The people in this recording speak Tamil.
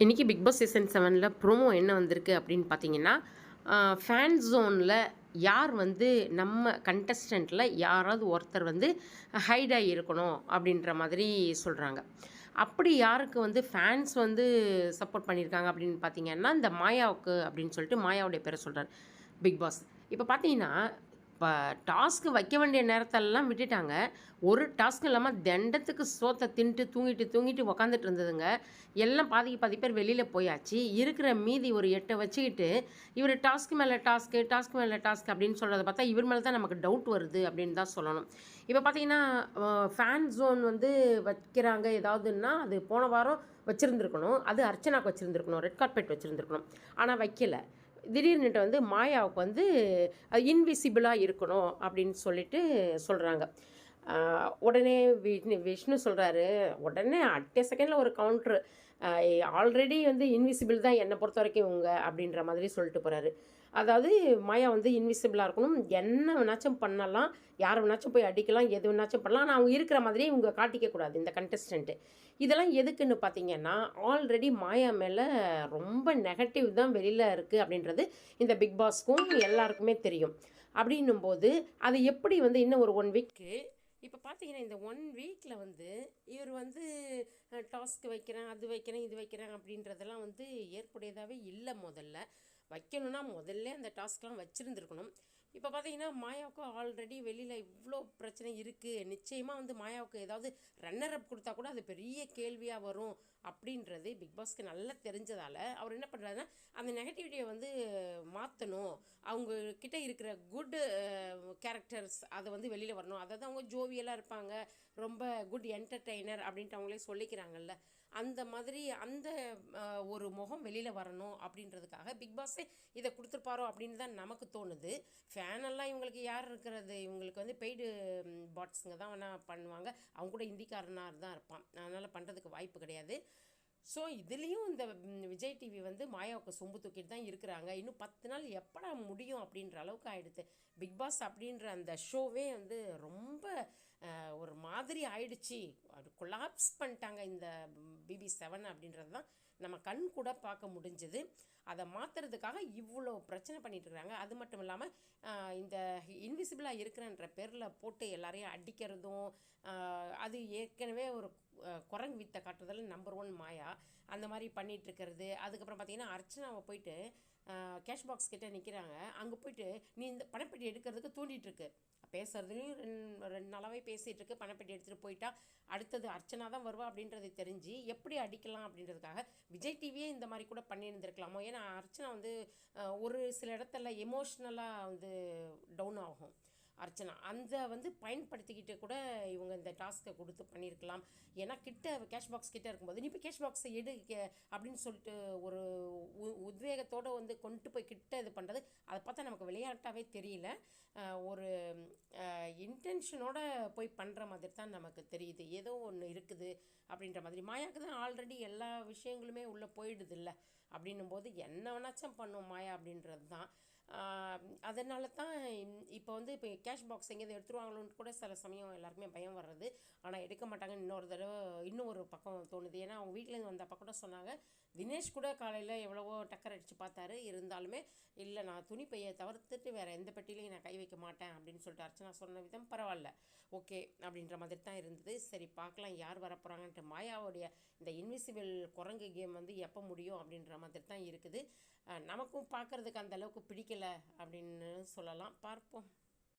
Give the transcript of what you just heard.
இன்றைக்கி பிக் பாஸ் சீசன் செவனில் ப்ரோமோ என்ன வந்திருக்கு அப்படின்னு பார்த்தீங்கன்னா ஃபேன் ஜோனில் யார் வந்து நம்ம கண்டஸ்டண்ட்டில் யாராவது ஒருத்தர் வந்து ஹைடாகி இருக்கணும் அப்படின்ற மாதிரி சொல்கிறாங்க அப்படி யாருக்கு வந்து ஃபேன்ஸ் வந்து சப்போர்ட் பண்ணியிருக்காங்க அப்படின்னு பார்த்தீங்கன்னா இந்த மாயாவுக்கு அப்படின்னு சொல்லிட்டு மாயாவுடைய பேரை சொல்கிறார் பிக் பாஸ் இப்போ பார்த்தீங்கன்னா இப்போ டாஸ்க்கு வைக்க வேண்டிய நேரத்தெல்லாம் விட்டுட்டாங்க. ஒரு டாஸ்க் இல்லாமல் தண்டத்துக்கு சோத்தை தின்ட்டு தூங்கிட்டு தூங்கிட்டு உக்காந்துட்டு இருந்ததுங்க. எல்லாம் பாதிக்கு பாதி பேர் வெளியில் போயாச்சு. இருக்கிற மீதி ஒரு எட்டை வச்சுக்கிட்டு இவர் டாஸ்க்கு மேலே டாஸ்க்கு டாஸ்க் மேலே டாஸ்க் அப்படின்னு சொல்கிறத பார்த்தா இவர் மேலே தான் நமக்கு டவுட் வருது அப்படின்னு தான் சொல்லணும். இப்போ பார்த்தீங்கன்னா ஃபேன் ஜோன் வந்து வைக்கிறாங்க. ஏதாவதுன்னா அது போன வாரம் வச்சுருந்துருக்கணும். அது அர்ச்சனாக்கு வச்சுருந்துருக்கணும். Red carpet வச்சுருந்துருக்கணும். ஆனால் வைக்கல. திடீர்னுட்டு வந்து மாயாவுக்கு வந்து இன்விசிபிளாக இருக்கணும் அப்படின்னு சொல்லிட்டு சொல்கிறாங்க உடனே விஷ்ணு விஷ்ணு சொல்கிறாரு உடனே அட்டே செகண்டில் ஒரு கவுண்ட்ரு ஆல்ரெடி வந்து இன்விசிபிள் தான் என்னை பொறுத்த வரைக்கும் இவங்க அப்படின்ற மாதிரி சொல்லிட்டு போகிறாரு அதாவது மாயா வந்து இன்விசிபிளாக இருக்கணும். என்ன வேணாச்சும் பண்ணலாம். யார் வேணாச்சும் போய் அடிக்கலாம். எது வேணாச்சும் பண்ணலாம். ஆனால் அவங்க இருக்கிற மாதிரியே இவங்க காட்டிக்கக்கூடாது இந்த கண்டஸ்டண்ட்டு இதெல்லாம் எதுக்குன்னு பார்த்தீங்கன்னா ஆல்ரெடி மாயா மேலே ரொம்ப நெகட்டிவ் தான் வெளியில் இருக்குது அப்படின்றது இந்த பிக் பாஸ்க்கும் எல்லாருக்குமே தெரியும். அப்படின்னும் போது அது எப்படி வந்து இன்னும் ஒரு ஒன் வீக்கு இப்போ பார்த்தீங்கன்னா இந்த ஒன் வீக்கில் வந்து இவர் வந்து டாஸ்க் வைக்கிறேன் அது வைக்கிறேன் இது வைக்கிறேன் அப்படின்றதெல்லாம் வந்து ஏற்புடையதாகவே இல்லை முதல்ல. வைக்கணும்னா முதல்ல அந்த டாஸ்க்லாம் வச்சுருந்துருக்கணும். இப்போ பார்த்தீங்கன்னா மாயாவுக்கு ஆல்ரெடி வெளியில் இவ்வளோ பிரச்சனை இருக்குது நிச்சயமாக வந்து மாயாவுக்கு ஏதாவது ரன்னர் அப் கொடுத்தா கூட அது பெரிய கேள்வியாக வரும் அப்படின்றது பிக் பாஸ்க்கு நல்லா தெரிஞ்சதால் அவர் என்ன பண்ணுறாருன்னா அந்த நெகட்டிவிட்டியை வந்து மாற்றணும் அவங்க கிட்ட இருக்கிற குட் கேரக்டர்ஸ் அதை வந்து வெளியில் வரணும். அதாவது அவங்க ஜோவியலாக இருப்பாங்க. ரொம்ப குட் என்டர்டெய்னர் அப்படின்ட்டு அவங்களே சொல்லிக்கிறாங்கல்ல. அந்த மாதிரி அந்த ஒரு முகம் வெளியில் வரணும் அப்படின்றதுக்காக பிக் பாஸே இதை கொடுத்துருப்பாரோ அப்படின்னு தான் நமக்கு தோணுது. ஃபேனெல்லாம் இவங்களுக்கு யார் இருக்கிறது? இவங்களுக்கு வந்து பெய்டு பாட்ஸுங்க தான் வேணால் பண்ணுவாங்க. அவங்க கூட இந்திக்காரனாக தான் இருப்பான். அதனால் பண்ணுறதுக்கு வாய்ப்பு கிடையாது. ஸோ இதுலேயும் இந்த விஜய் டிவி வந்து மாயாவுக்கு சொம்பு தூக்கிட்டு தான் இருக்கிறாங்க. இன்னும் பத்து நாள் எப்படா முடியும் அப்படின்ற அளவுக்கு ஆயிடுது. பிக் பாஸ் அப்படின்ற அந்த ஷோவே வந்து ரொம்ப ஒரு மாதிரி ஆயிடுச்சு. அது கொலாப்ஸ் பண்ணிட்டாங்க இந்த பிபி செவன் அப்படின்றது தான். நம்ம கண் கூட பார்க்க முடிஞ்சது. அதை மாற்றுறதுக்காக இவ்வளோ பிரச்சனை பண்ணிட்டு இருக்கிறாங்க அது மட்டும் இல்லாமல் இந்த இன்விசிபிளாக இருக்கிறன்ற பேரில் போட்டு எல்லாரையும் அடிக்கிறதும் அது ஏற்கனவே ஒரு குரங்கு வித்தை காட்டுறதில் நம்பர் ஒன் மாயா. அந்த மாதிரி பண்ணிகிட்ருக்கிறது அதுக்கப்புறம் பார்த்திங்கன்னா அர்ச்சனாவை போயிட்டு கேஷ் பாக்ஸ் கிட்டே நிற்கிறாங்க அங்கே போயிட்டு நீ இந்த பணப்பெட்டி எடுக்கிறதுக்கு தூண்டிகிட்ருக்கு பேசுகிறதுலையும் ரெண்டு ரெண்டு நாளாகவே பேசிகிட்டு இருக்கு பணப்பெட்டி எடுத்துகிட்டு போயிட்டா அடுத்தது அர்ச்சனா தான் வருவா அப்படின்றது தெரிஞ்சு எப்படி அடிக்கலாம் அப்படின்றதுக்காக விஜய் டிவியே இந்த மாதிரி கூட பண்ணியிருந்திருக்கலாமோ? ஏன்னா அர்ச்சனா வந்து ஒரு சில இடத்துல எமோஷ்னலாக வந்து டவுன் ஆகும். அர்ச்சனா. அந்த வந்து பயன்படுத்திக்கிட்டு கூட இவங்க இந்த டாஸ்க்கை கொடுத்து பண்ணியிருக்கலாம் ஏன்னா கிட்ட கேஷ் பாக்ஸ் கிட்ட இருக்கும்போது நீ இப்போ கேஷ் பாக்ஸை எடு அப்படின்னு சொல்லிட்டு ஒரு உத்வேகத்தோடு வந்து கொண்டு போய் கிட்ட இது பண்ணுறது அதை பார்த்தா நமக்கு விளையாட்டாகவே தெரியல. ஒரு இன்டென்ஷனோட போய் பண்ணுற மாதிரி தான் நமக்கு தெரியுது. ஏதோ ஒன்று இருக்குது அப்படின்ற மாதிரி. மாயாவுக்கு தான் ஆல்ரெடி எல்லா விஷயங்களுமே உள்ளே போயிடுது இல்லை அப்படின்னும் போது என்ன வேணாச்சும் பண்ணும் மாயா அப்படின்றது தான். அதனால தான் இப்போ வந்து இப்போ கேஷ் பாக்ஸ் எங்கேயாவது எடுத்துருவாங்களோன்னு கூட சில சமயம் எல்லாருக்குமே பயம் வர்றது. ஆனால் எடுக்க மாட்டாங்கன்னு இன்னொரு தடவை இன்னும் ஒரு பக்கம் தோணுது. ஏன்னா அவங்க வீட்டிலேருந்து வந்தப்போ கூட சொன்னாங்க தினேஷ் கூட காலையில் எவ்வளவோ டக்கர் அடித்து பார்த்தாரு. இருந்தாலுமே இல்லை நான் துணி பையை தவிர்த்துட்டு வேறு எந்த பெட்டிலையும் நான் கை வைக்க மாட்டேன் அப்படின்னு சொல்லிட்டு அர்ச்சனா சொன்ன விதம் பரவாயில்ல. ஓகே அப்படின்ற மாதிரி தான் இருந்தது. சரி பார்க்கலாம் யார் வரப்போகிறாங்கன்ட்டு மாயாவுடைய இந்த இன்விசிபிள் குரங்கு கேம் வந்து எப்போ முடியும் அப்படின்ற மாதிரி தான் இருக்குது. நமக்கும் பார்க்குறதுக்கு அந்த அளவுக்கு பிடிக்கலை அப்படின்னு சொல்லலாம். பார்ப்போம்.